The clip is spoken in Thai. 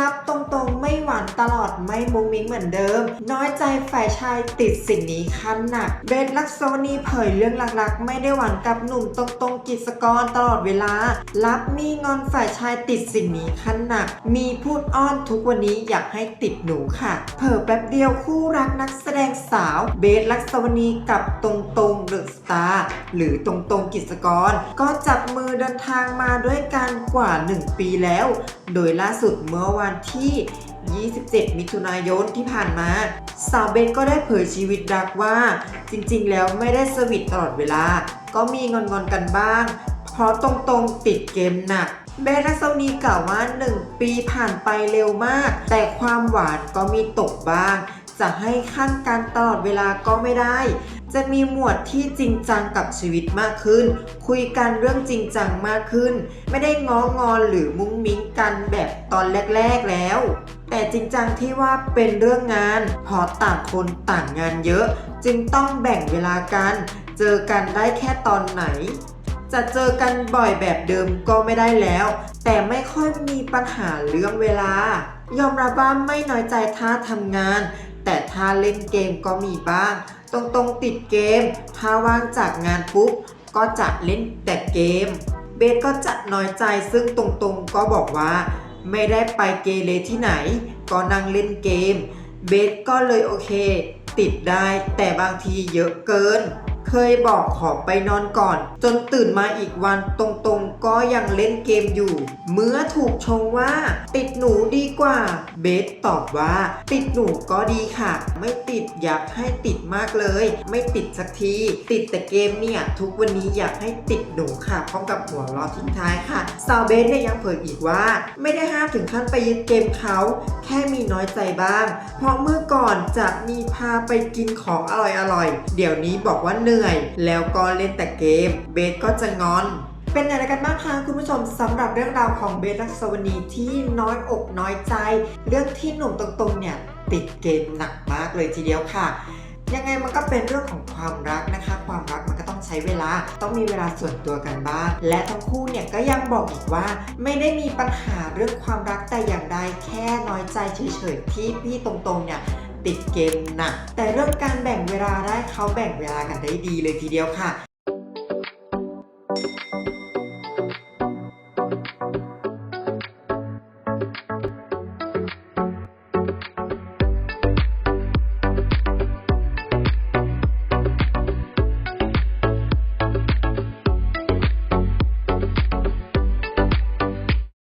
รับตรงๆ ไม่หวานตลอดไม่มุ้งมิ้งเหมือนเดิม น้อยใจฝ่ายชายติดสิ่งนี้ขั้นหนักเบสลักโซนีเผยเรื่องหลักๆ ไม่ได้หวานกับหนุ่มตรงๆกิจกรตลอดเวลา รับมีงอนฝ่ายชายติดสิ่งนี้ขั้นหนัก มีพูดอ้อนทุกวันนี้อยากให้ติดหนูค่ะ เผอแป๊บเดียวคู่รักนักแสดงสาว เบสลักษวนีกับตรงตรงเดอะสตาร์หรือตรงตรงกิจกร ก็จับมือเดินทางมาด้วยกันกว่า 1 ปีแล้ว โดยล่าสุดเมื่อวันันที่ 27 มิถุนายนที่ผ่านมา สาวเบนก็ได้เผยชีวิตรักว่า จริงๆ แล้วไม่ได้สวิตตลอดเวลา ก็มีงอนๆกันบ้าง เพราะตรงๆติดเกมหนักเบนและโซนีกล่าวว่า 1 ปีผ่านไปเร็วมาก แต่ความหวานก็มีตกบ้าง จะให้ขั้นการตลอดเวลาก็ไม่ได้ จะมีหมวดที่จริงจังกับชีวิตมากขึ้น คุยกันเรื่องจริงจังมากขึ้น ไม่ได้ง้องอนหรือมุ้งมิ้งกันแบบตอนแรก ๆแล้ว แต่จริงจังที่ว่าเป็นเรื่องงานพราะต่างคนต่างงานเยอะ จึงต้องแบ่งเวลากัน เจอกันได้แค่ตอนไหนจะเจอกันบ่อยแบบเดิมก็ไม่ได้แล้ว แต่ไม่ค่อยมีปัญหาเรื่องเวลา ยอมรับว่าไม่น้อยใจถ้าทำงาน แต่ถ้าเล่นเกมก็มีบ้าง ตรงๆติดเกม ถ้าว่างจากงานปุ๊บก็จะเล่นแต่เกม เบสก็จะน้อยใจซึ่งตรงๆก็บอกว่า ไม่ได้ไปเกเรที่ไหน ก็นั่งเล่นเกม เบสก็เลยโอเค ติดได้แต่บางทีเยอะเกิน เคยบอกขอไปนอนก่อน จนตื่นมาอีกวันตรงๆ ก็ยังเล่นเกมอยู่ เมื่อถูกชงว่า ติดหนูดีกว่า เบสตอบว่า ติดหนูก็ดีค่ะ ไม่ติดอยากให้ติดมากเลย ไม่ติดสักที ติดแต่เกมเนี่ย ทุกวันนี้อยากให้ติดหนูค่ะพร้อมกับหัวเร้อทิ้งท้ายค่ะสาวเบสเนี่ยยังเผยอีกว่า ไม่ได้ห้ามถึงขั้นไปยึดเกมเขา แค่มีน้อยใจบ้าง เพราะเมื่อก่อนจะมีพาไปกินของอร่อยๆเดี๋ยวนี้บอกว่าเหนื่อย แล้วก็เล่นแต่เกม เบสก็จะงอน เป็นอะไรกันบ้างคะคุณผู้ชมสำหรับเรื่องราวของเบสลักษวนีที่น้อยอกน้อยใจ เรื่องที่หนุ่มตรงๆเนี่ยติดเกมหนักมากเลยทีเดียวค่ะ ยังไงมันก็เป็นเรื่องของความรักนะคะ ความรักมันก็ต้องใช้เวลา ต้องมีเวลาส่วนตัวกันบ้าง และทั้งคู่เนี่ยก็ยังบอกอีกว่า ไม่ได้มีปัญหาเรื่องความรักแต่อย่างใดแค่น้อยใจเฉยๆที่พี่ตรงๆเนี่ยติดเกมหนักแต่เรื่องการแบ่งเวลาได้เขาแบ่งเวลากันได้ดีเลยทีเดียวค่ะ